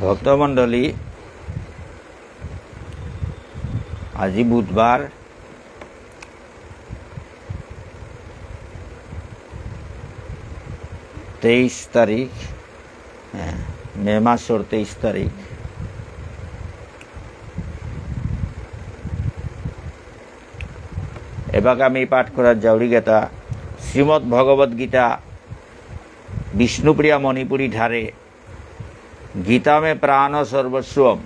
ভক্তমণ্ডলী আজি বুধবার তেইশ তারিখ হ্যাঁ, মে মাসের তেইশ তারিখ। এবার আমি পাঠ করার জাউরি গেতা শ্রীমৎ ভগবত গীতা বিষ্ণুপ্রিয়া মণিপুরী ঠারে গীতা মে প্রাণ সর্বস্বম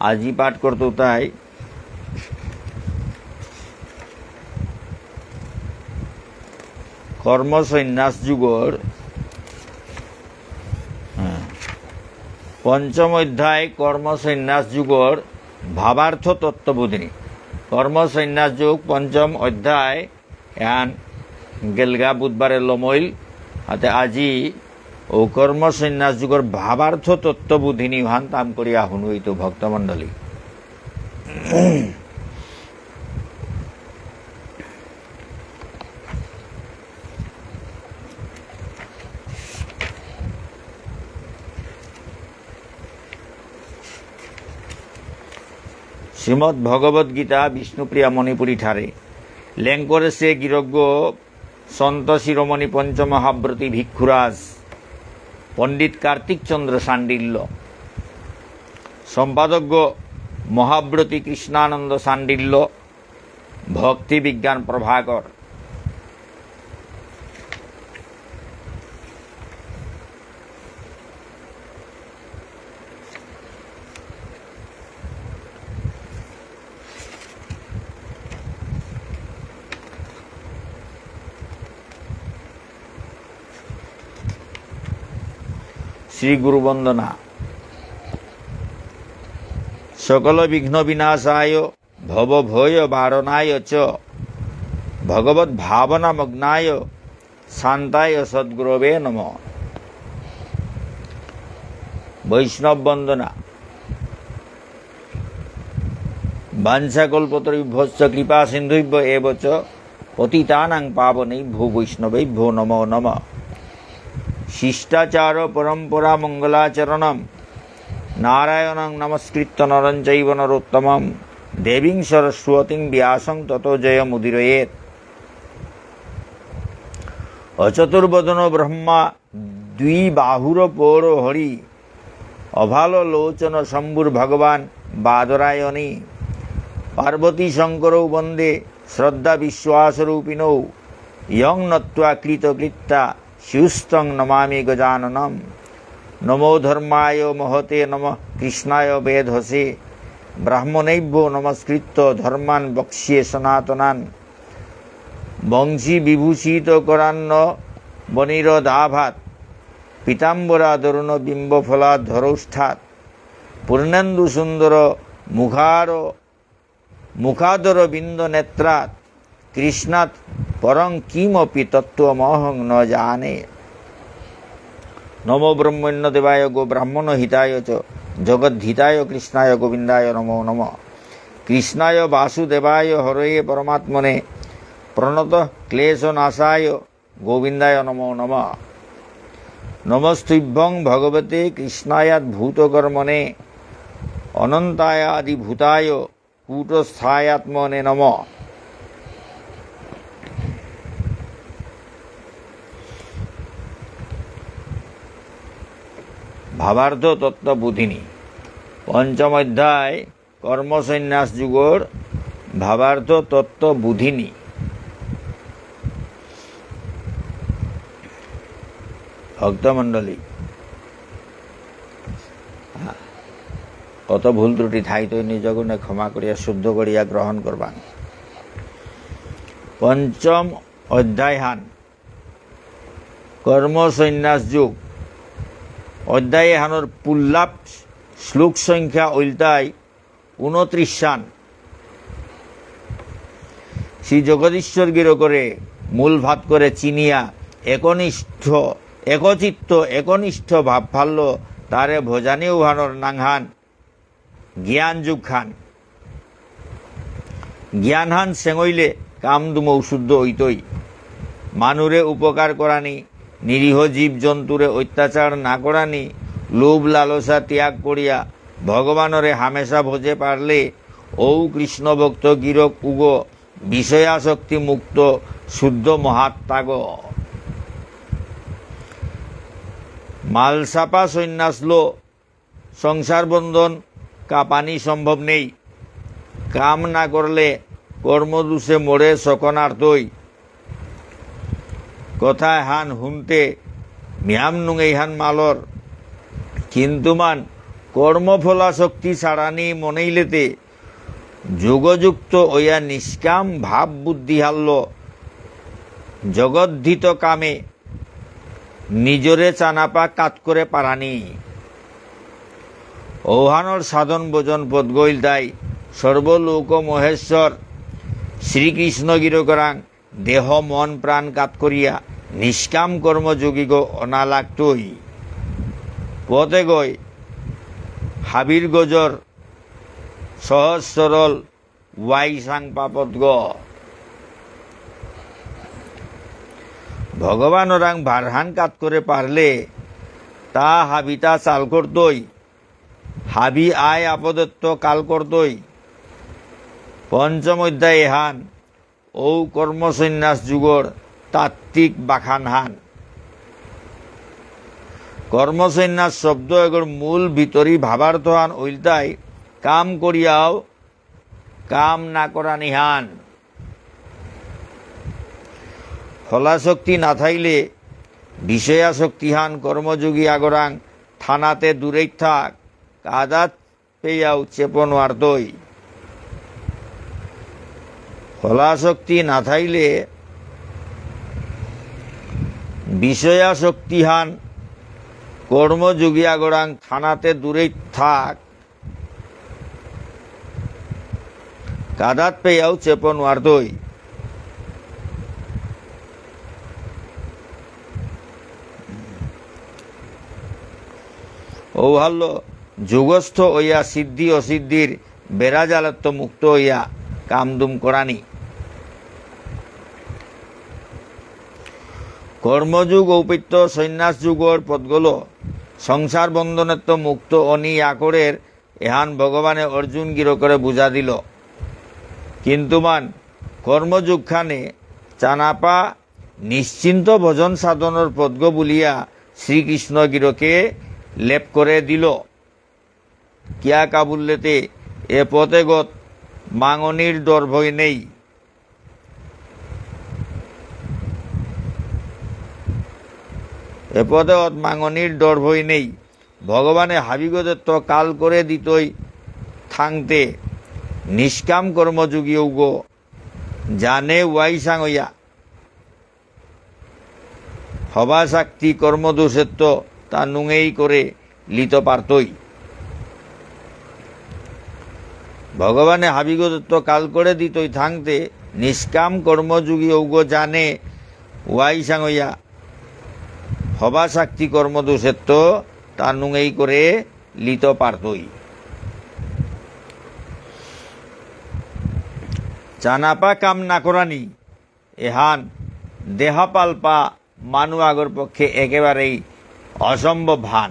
আজি পাঠ করতো তাই কর্ম সন্ন্যাস যুগর পঞ্চম অধ্যায় কর্ম সন্ন্যাস যুগর ভাবার্থ তত্ত্ববোধিনী কর্ম সন্ন্যাস যুগ পঞ্চম অধ্যায় এন গেলগা বুধবারে লমইল। হাতে আজি ও কর্ম সন্ন্যাস যুগর ভাবার্থ তত্ত্ববোধিনী হান তাম করিয়া শুনুইতো ভক্তমণ্ডলী। শ্রীমৎ ভগবত গীতা বিষ্ণুপ্রিয়া মণিপুরী ঠারে লেঙ্করে সে গিরজ্ঞ সন্ত শিরোমণি পঞ্চমহাব্রতী ভিক্ষুরাজ, পণ্ডিত কার্তিক চন্দ্র সান্ডিল্য, সম্পাদজ্ঞ মহাব্রতী কৃষ্ণানন্দ সান্ডিল্য, ভক্তি বিজ্ঞান প্রভাকর। শ্রী গুরু বন্দনা সকল বিঘ্ন বিনাশায় ভব ভয় বারণায় চ ভগবত ভাবনা মগ্নায় শান্তায় সদ্গুরবে নম বৈষ্ণব বন্দনা বাঞ্ছাকল্পতরিভ্যশ্চ কৃপা সিন্ধুভ্য এব চ পতিতানাং পাবনৈভ্যো বৈষ্ণবৈভ্যো নমো নমঃ শিষ্টাচার পরম্পরা মঙ্গলাচরণম। নারায়ণং নমস্কৃত্য নরং চৈব নরোত্তমম। দেবীং সরস্বতীং ব্যাসং তত জয়মুদিরয়েত অচতুর্বদন ব্রহ্মা দ্বিবাহুর পৌর হরি। অভাল লোচন শম্ভুর ভগবান বাদরায়ণী। পার্বতী শঙ্করৌ বন্দে শ্রদ্ধা বিশ্বাসরূপিণৌ ইয়ং নত্বা কৃতকৃত্যা শিউস্তং নমামি গজাননম নমো ধর্মায় মহতে নম কৃষ্ণায় বেদহসে ব্রাহ্মণৈভ্যো নমস্কৃত্য ধর্মান বক্ষ্যে সনাতনান বংশী বিভূষিত করান্ন বনির দাভাত পীতাম্বরা তরুণ বিম্বফলা ধরৌষ্ঠাত পূর্ণেন্দু সুন্দর মুখার মুখাদর বিন্দ নেত্রাত কৃষ্ণাত পরং কিমপি তত্ত্বমহং ন জানে নমো ব্রহ্মণ্য দেবায় গো ব্রাহ্মণ হিতায় চ জগদ্ধিতায় কৃষ্ণায় গোবিন্দায় নমো নম কৃষ্ণায় বাসুদেবায় হরয়ে পরমাত্মনে প্রণত ক্লেশনাশায় গোবিন্দায় নমো নম নমস্তুভ্যং ভগবতে কৃষ্ণায়াদ ভূতকর্মণে অনন্তায়াদিভূতায় কূটস্থায়াত্মনে নম ভাবার্থ তত্ত্ব বুধিনী পঞ্চম অধ্যায়, কর্মসন্ন্যাস যুগর ভাবার্থ তত্ত্ব বুধিনী ভক্তমণ্ডলী, কত ভুল ত্রুটি থাইতই নিজ গুণে ক্ষমা করিয়া, শুদ্ধ করিয়া গ্রহণ করবা। পঞ্চম অধ্যায় হান কর্ম সন্ন্যাস যুগ। অধ্যায়ে হানোর পুল্লাপ শ্লোক সংখ্যা উল্টায় উনত্রিশ সান শ্রী জগদীশ্বর গির করে মূল ভাত করে চিনিয়া একনিষ্ঠ, একচিত্ত, একনিষ্ঠ ভাব ফাল্য তারে ভোজানি উহানোর নাংহান জ্ঞান যুগ খান। জ্ঞানহান সেঙইলে কামদুম ঔষুদ্ধ ঐতই মানুরে উপকার করানি নিরীহ জীব জন্তুরে অত্যাচার না করানি, লোভ লালসা ত্যাগ করিয়া ভগবানরে হামেশা ভোজে পারলে, ঔ কৃষ্ণ ভক্ত গিরক উগ বিষয়াশক্তি মুক্ত শুদ্ধ মহাত্মাগ। মালসাপা সন্ন্যাসলো, সংসার বন্ধন কাপানি সম্ভব নেই। কাম না করলে কর্মদুষে মোড়ে সকনার্থই কথায় হান হুনতে মিয়াম নুঙেই হান মালর। কিন্তু মান কর্মফলাশক্তি ছাড়ানি মনেইলেতে। যোগযুক্ত ওয়া নিষ্কাম ভাব বুদ্ধি হাল্য জগদ্ধিত কামে নিজরে চানাপা কাত করে পারানি ঔহানর সাধন ভোজন পদ গইল তাই সর্বলোক মহেশ্বর শ্রীকৃষ্ণ গিরকরাং দেহ, মন, প্রাণ কাত করিয়া নিষ্কাম কর্মযোগী গো অনালাগতই। পথে গই হাবির গজর সহজ সরল ওয়াই সাং পাপত গ। ভগবান ওরাং ভারহান কাত করে পারলে তা হাবিতা চাল করতই হাবি আয় আপদত্ত কাল করতই পঞ্চম অধ্যায় হান ঔ কর্মসন্ন্যাস যুগর তাত্ত্বিক বাখান হান কর্মসন্ন্যাস শব্দ এগর মূল ভিতরি ভাবার্থ হান ওইলতাই কাম করিয়াও কাম না করা নিহান। ফলাশক্তি না থাইলে বিষয়াশক্তি হান কর্মযোগী আগরাং থানাতে দূরেই থাক, কাদাত পেয়াও চেপন আর্দই ফলাশক্তি না থাইলে বিষয়াশক্তি হান কর্মযোগী আগরাং থানাতে দূরেই থাক। কাদাত পেয়াও চেপন আর্দই ঔহাল্য যুগস্থ হইয়া সিদ্ধি অসিদ্ধির বেড়াজালত্ব মুক্ত হইয়া কামদুম করানি কর্মযুগ ঔপিত্য, সন্ন্যাস যুগর পদগুলো সংসার বন্ধনত্ব মুক্ত অনি আকরের, এহান ভগবানে অর্জুন গির করে বুঝা দিল। কিন্তু মান, কর্মযুগখানে চানাপা নিশ্চিন্ত ভজন সাধনের পদ্গ বলিয়া শ্রীকৃষ্ণ গিরকে লেপ করে দিল। কিয়া কাবুল্লেতে এ পথে গত মাঙনির ডর ভয় নেই। এ পথে অত মাঙনির ডর ভয় নেই। ভগবানে হাবিগদত্ত কাল করে দিতই থাংতে। নিষ্কাম কর্মযোগী উগ, জানে ওয়াই সাঙইয়া। হবা শক্তি কর্মদোষেত্ব তা নুঙেই করে লিত পারতই ভগবানে হাবিগদত্ত কাল করে দিতই থাংতে, নিষ্কাম কর্মযোগী ঔগ জানে ওয়াই সাঙইয়া। হবা শক্তি কর্মদোষেত্ব তা নুঙেই করে লিত পারতই চানাপা কাম না করানি, এহান দেহাপাল্পা মানু আগর পক্ষে একেবারেই অসম্ভব ভান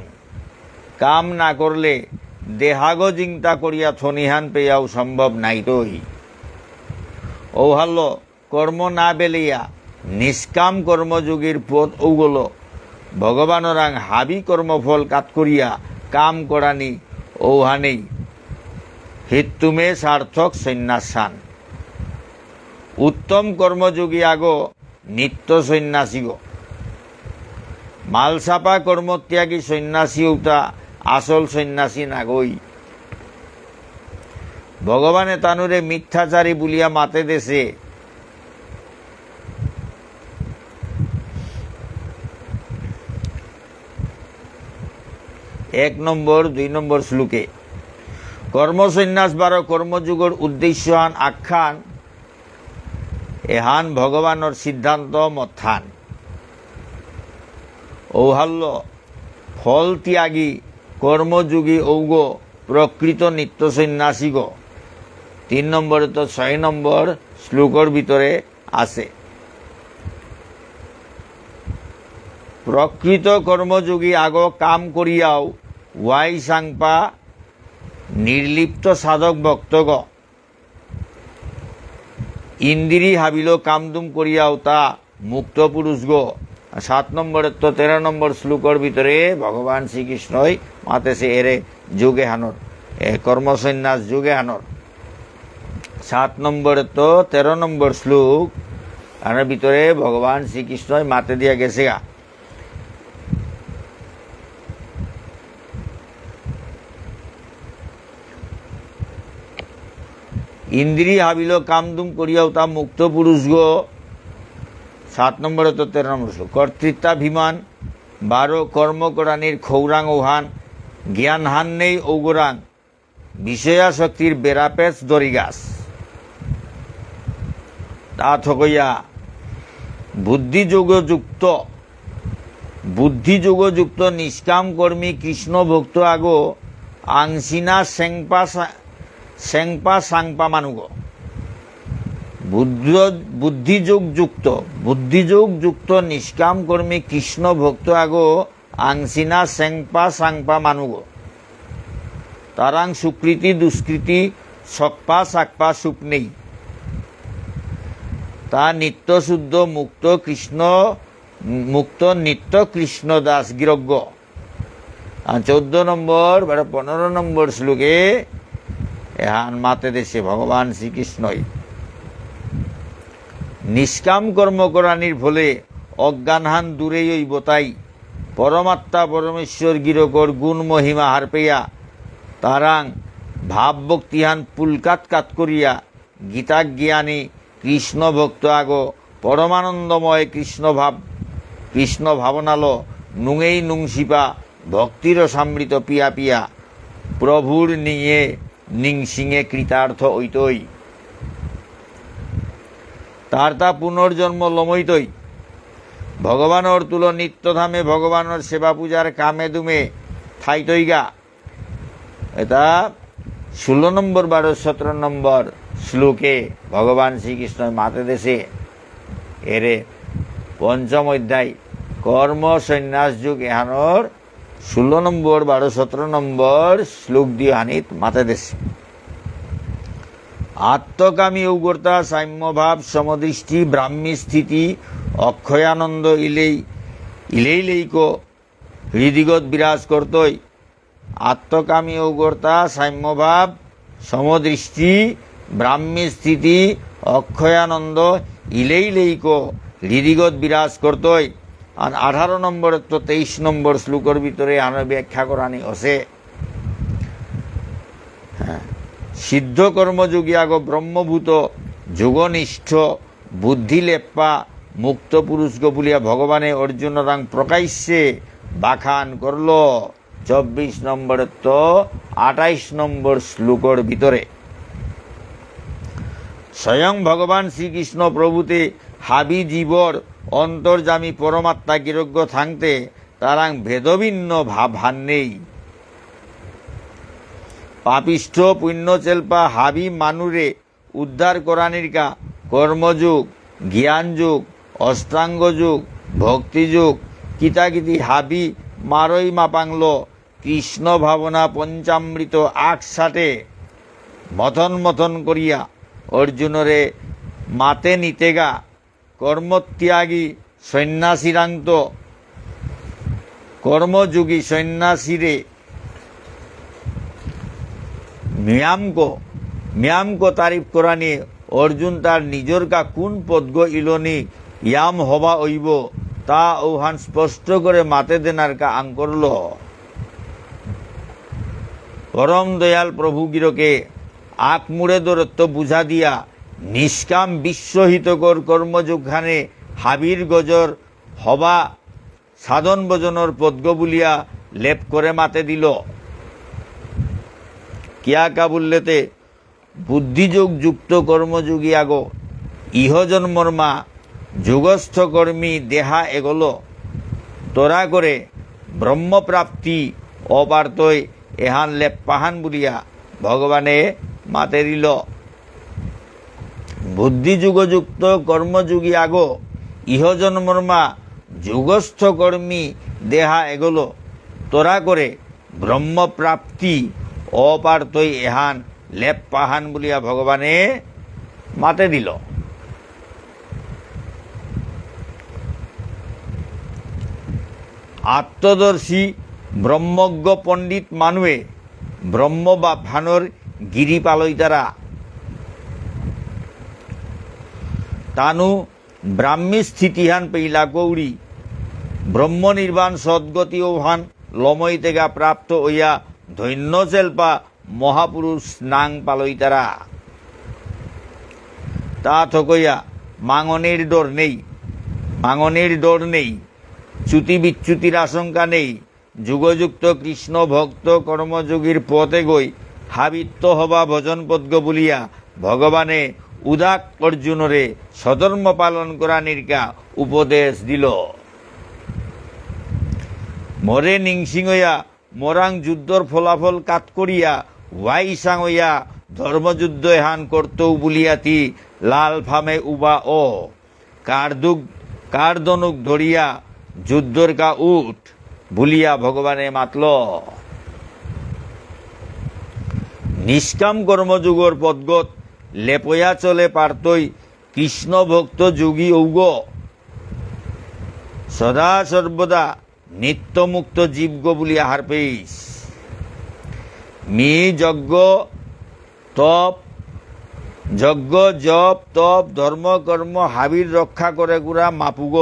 কাম না করলে দেহাগ চিন্তা করিয়া থনিহান পেয়াও সম্ভব নাই নাইতই ঔহাল্য কর্ম না বেলিয়া, নিষ্কাম কর্মযোগীর পথ ওগুলো। ভগবানরাং হাবি কর্মফল কাত করিয়া কাম করানি ঔহানেই। হিতুমে সার্থক সন্ন্যাসান। উত্তম কর্মযোগী আগ নিত্য সন্ন্যাসী মালসাপা কর্মত্যাগী সন্ন্যাসী উতা আসল সন্ন্যাসী নাগই। ভগবানে তানুরে মিথ্যাচারী বুলিয়া মাতে দেশে। এক নম্বর, দুই নম্বর শ্লোকে। কর্মসন্ন্যাস বারো কর্মযুগর উদ্দেশ্য হান আখ্যান এহান ভগবানৰ সিদ্ধান্ত মথান ঔহাল্য, ফল ত্যাগী কর্মযোগী ঔগ, প্রকৃত নিত্য সন্ন্যাসী গো তিন নম্বরে তো ছয় নম্বর শ্লোকর ভিতরে আছে। প্রকৃত কর্মযোগী আগ কাম করিয়াও ওয়াই সাংপা নির্লিপ্ত সাধক ভক্তগ। ইন্দিরি হাবিল কামদুম করিয়াও তা মুক্ত পুরুষ গো সাত নম্বরের তো তেরো নম্বর শ্লোকর ভিতরে ভগবান শ্রীকৃষ্ণই মাতেছে এরে যুগে হানর, এ কর্মসন্ন্যাস যুগে হানর। সাত নম্বরের তো তেরো নম্বর শ্লোক, আর ভিতরে ভগবান শ্রীকৃষ্ণই মাতে দিয়া গেছে গা। ইন্দ্রি হাবিল কামদুম করিয়াও তা মুক্ত পুরুষ গো। সাত নম্বরে তো তেরো নম্বর শ্লোক। কর্তৃত্বাভিমান, বারো কর্মকরানির খৌরাং ওহান জ্ঞান হান নেই ঔগরাং বিষয়াশক্তির বেড়াপেচ দরিগাছ। তা থকইয়া বুদ্ধিযোগযুক্ত বুদ্ধিযোগযুক্ত নিষ্কাম কর্মী কৃষ্ণ ভক্ত আগো, আংসিনা সেংপা সা- সেংপা মানুগ। বুদ্ধিযোগযুক্ত বুদ্ধিযোগযুক্ত নিষ্কাম কর্মী কৃষ্ণ ভক্ত আগো আংসিনা সেংপা সাংপা মানুগ। তারাং সুকৃতি দুষ্কৃতি সকপা সাকপা সুপ নেই। তা নিত্য শুদ্ধ মুক্ত কৃষ্ণ মুক্ত নিত্য কৃষ্ণ দাস গিরজ্ঞ চোদ্দ নম্বর বা পনেরো নম্বর শ্লোকে, এহান মাতে দেশে ভগবান শ্রীকৃষ্ণই। নিষ্কাম কর্ম করানির ফলে অজ্ঞানহান দূরেই ওই বতাই পরমাত্মা পরমেশ্বর গিরকর গুণ মহিমা হার পেয়া তারাং ভাব ভক্তিহান পুলকাত কাত করিয়া গীতা জ্ঞানী কৃষ্ণ ভক্ত আগ পরমানন্দময় কৃষ্ণ ভাব, কৃষ্ণ ভাবনালো নুঙেই নুংসিপা ভক্তির সমৃত পিয়া পিয়া। প্রভুর নিয়ে নিংসিঙে কৃতার্থ ঐতই তার তা পুনর্জন্ম লমইতই। ভগবানর তুল নিত্যধামে ভগবানের সেবা পূজার কামে দুমে থাইতইগা। এটা ষোলো নম্বর বারো সতেরো নম্বর শ্লোকে ভগবান শ্রীকৃষ্ণ মাতে দেশে। এরে পঞ্চম অধ্যায়, কর্ম সন্ন্যাস যুগ এহানোর ষোলো নম্বর বারো সতেরো নম্বর শ্লোক দিয়ে হানিত মাতে দেশে। আত্মকামী উগ্রতা, সাম্যভাব, সমদৃষ্টি, ব্রাহ্মী স্থিতি, অক্ষয়ানন্দ ইলেই ইলেই লেইক, হৃদিগত বিরাজ করতই। আত্মকামী উগ্রতা, সাম্যভাব, সমদৃষ্টি, ব্রাহ্মী স্থিতি, অক্ষয়ানন্দ ইলেই লেইক, হৃদিগত বিরাজ করতই। আর আঠারো নম্বরের তো তেইশ নম্বর শ্লোকর ভিতরে আনো ব্যাখ্যা করানি আছে সিদ্ধ কর্মযোগী আগ ব্রহ্মভূত যোগনিষ্ঠ বুদ্ধিলেপ্পা মুক্ত পুরুষগ বলিয়া ভগবানে অর্জুন রাং প্রকাশ্যে বাখান করল। চব্বিশ নম্বরের তো আঠাইশ নম্বর শ্লোকর ভিতরে। স্বয়ং ভগবান শ্রীকৃষ্ণ প্রভুতে হাবি জীবর অন্তর্জামী পরমাত্মা গিরজ্ঞ থাকতে তারাং ভেদভিন্ন ভাব নেই পাপিষ্ঠ পুণ্যচেল্পা হাবি মানুরে উদ্ধার করানিরকা কর্মযুগ জ্ঞানযুগ অষ্টাঙ্গ যুগ ভক্তিযুগ কিতাকিতি হাবি মারই মাপাংল, কৃষ্ণ ভাবনা পঞ্চামৃত আকসাটে মথন মথন করিয়া অর্জুনরে মাতে নিতেগা কর্মত্যাগী সন্ন্যাসীরান্ত কর্মযোগী সন্ন্যাসীরে ম্যামক ম্যামক তারিফ করা নিয়ে অর্জুন তার নিজের কা কোন পদ্গ ইলনি, ইয়াম হবা ওইব তা ওহান স্পষ্ট করে মাতে দেনার কা আং করল। পরম দয়াল প্রভু গিরকে আক মুড়ে দূরত্ব বুঝা দিয়া নিষ্কাম বিশ্বহিতকর কর্মযোগখানে হাবির গজর হবা সাধন ভজনের পদ্গ বুলিয়া লেপ করে মাতে দিল। কিয়া কাবুল্লেতে বুদ্ধিযোগ যুক্ত কর্মযোগী আগ। ইহজন্মর মা, যুগস্থ কর্মী দেহা এগোল। তোরা করে ব্রহ্মপ্রাপ্তি অপার্তই এহান লেপ পাহান বলিয়া ভগবানে মাতে দিল বুদ্ধিযুগযুক্ত কর্মযোগী আগ ইহজন্মর মা, যুগস্থ কর্মী দেহা এগুলো। তোরা করে ব্রহ্মপ্রাপ্তি অপার্থই এহান লেপ পাহান বলিয়া ভগবানে মাতে দিল। আত্মদর্শী ব্রহ্মজ্ঞ পণ্ডিত মানুয়ে ব্রহ্ম বা ভানর গিরি পালইতারা তানু ব্রাহ্মী স্থিতিহান পেইলা গৌরী। ব্রহ্ম নির্বাণ সদ্গতি ও ভান লমই তেগা প্রাপ্ত হইয়া ধন্য চেল্পা মহাপুরুষ নাং পালইতারা। তা থকইয়া মাঙনের ডর নেই, মাঙনের ডর নেই, চ্যুতি বিচ্যুতির আশঙ্কা নেই, যুগযুক্ত কৃষ্ণ ভক্ত কর্মযোগীর পথে গই হাবিত্য হবা ভজন পদ্য বলিয়া ভগবানে উদাক অর্জুনরে সধর্ম পালন করা নির্কা উপদেশ দিল। মরে নিংসিং হইয়া মরাং যুদ্ধর ফলাফল কাত করিয়া ওয়াই সাং হইয়া ধর্মযুদ্ধ এহান করতৌ বলিয়াতি লাল ফামে উবা ও। কার দুগ কার দনুক ধরিয়া যুদ্ধর কা উঠ বলিয়া ভগবানে মাতল। নিষ্কাম কর্মযুগর পদগত লেপয়া চলে পারতই কৃষ্ণ ভক্ত যোগী ঔগ। সদা সর্বদা নিত্যমুক্ত জীবগ বলি আহার পেইস। মি যজ্ঞ তপ, যজ্ঞ জপ, তপ, ধর্ম, কর্ম, হাবির রক্ষা করে গুড়া মাপুগ।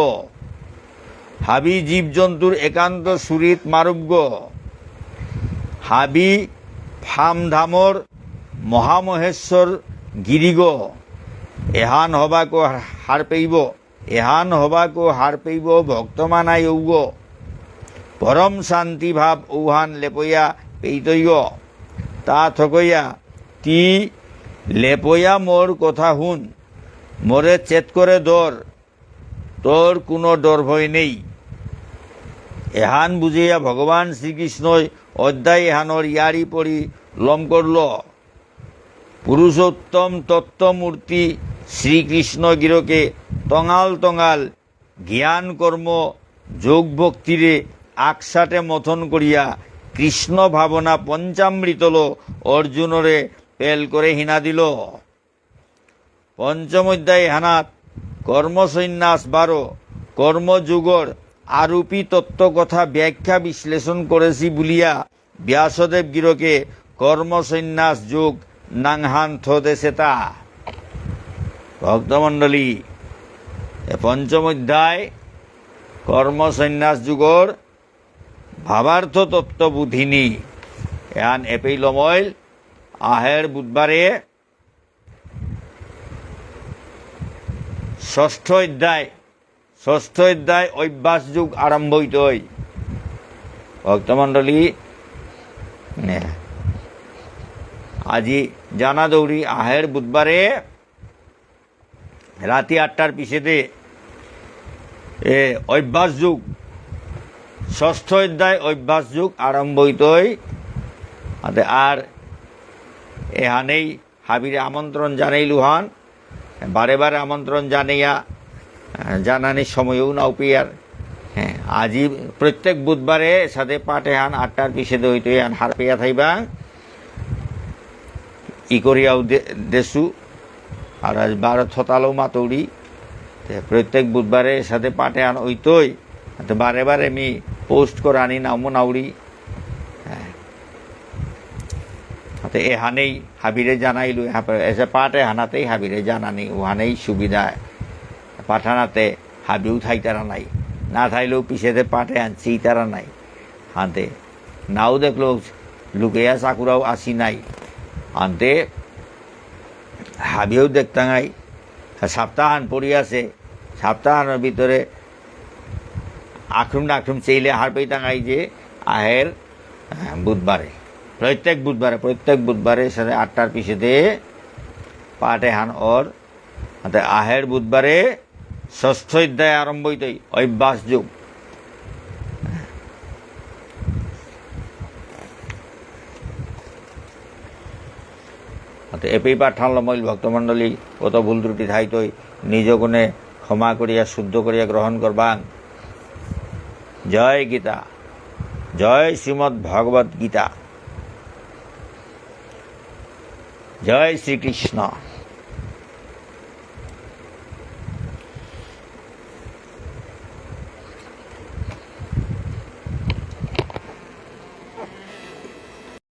হাবি জীবজন্তুর একান্ত সুরিত মারুগ্য হাবি ফামধামর মহামহেশ্বর গিরিগ। এহান হবাকো হার পেইব, এহান হবাকো হার পেইব ভক্তমানাই ঔগ। পরম শান্তি ভাব ঔহান লেপইয়া পেইতৈগ তা থকইয়া, তি, লেপইয়া মোর কথা হুন মোরে চেত করে দর, তোর কোনো ডর ভয় নেই এহান বুঝিয়া ভগবান শ্রীকৃষ্ণই অধ্যায় এহানর ইয়ারি পরি লম করল পুরুষোত্তম তত্ত্বমূর্তি শ্রীকৃষ্ণ গিরকে তঙাল তঙাল জ্ঞান কর্ম যোগ ভক্তিরে আকসাটে মথন করিয়া কৃষ্ণ ভাবনা পঞ্চামৃতল অর্জুনরে পেল করে হিনা দিল। পঞ্চম অধ্যায় হানাত, কর্মসন্ন্যাস বারো, কর্মযুগর আরূপী তত্ত্ব কথা ব্যাখ্যা বিশ্লেষণ করেছি বলিয়া ব্যাসদেব গিরকে কর্মসন্ন্যাস যুগ নাংহান থদেছে তা ভক্তমণ্ডলী পঞ্চম অধ্যায়, কর্মসন্ন্যাস যুগর ভাবার্থ তত্ত্ব বুধিনী এহান এপেই লমইল আহের বুধবারে ষষ্ঠ অধ্যায় ষষ্ঠ অধ্যায় অভ্যাস যুগ আরম্ভ হইতই ভক্তমণ্ডলী আজি জানা দৌড়ি আহের বুধবারে রাতি আটটার পিছেতে এ অভ্যাস যুগ ষষ্ঠ অধ্যায় অভ্যাস যুগ আরম্ভ হইতই আর এহানেই হাবিরে আমন্ত্রণ জানাই লুহান। বারে বারে আমন্ত্রণ জানাইয়া জানানির সময়ও নাও পিয়ার। হ্যাঁ আজি প্রত্যেক বুধবারে সাথে পাঠে হান আটটার পিছে হইতে আন হার পেয়া থাইবা। ই করিয়াও দেশু আর আজ বারো থতালো মাতৌড়ি। প্রত্যেক বুধবারে সাথে পাঠে আন ওইতই তো বারে বারে আমি পোস্ট করে আনি, নামো নাউড়ি হ্যাঁ। তো এহানেই হাবিরে জানাইলু এসে পাটে হানাতেই হাবিরে জানানি ওহানেই সুবিধা। পাঠানাতে হাবিও থাই তারা নাই। না থাইলেও পিছেতে পাটে আনছি তারা নাই। হাতে নাও দেখল, লুকেয়া চাকুরাও আসি নাই। আনতে হাবিও দেখতাঙাই সপ্তাহান পড়ি আছে। সপ্তাহানের ভিতরে আখরুম ডাকরুম চেইলে হার পেইতাঙাই যে আহের আহ, বুধবারে। প্রত্যেক বুধবারে প্রত্যেক বুধবারে সাড়ে আটটার পিছেতে পাটে হান ওর আহের বুধবারে ষষ্ঠ অধ্যায় আরম্ভ হইতই অভ্যাস যুগ। এপেই পাঠান লমইল ভক্তমণ্ডলী কত ভুল ত্রুটি থাইতই নিজ গুণে ক্ষমা করিয়া শুদ্ধ করিয়া গ্রহণ করবাং। জয় গীতা জয় শ্রীমদ্ ভগবত গীতা জয় শ্রীকৃষ্ণ।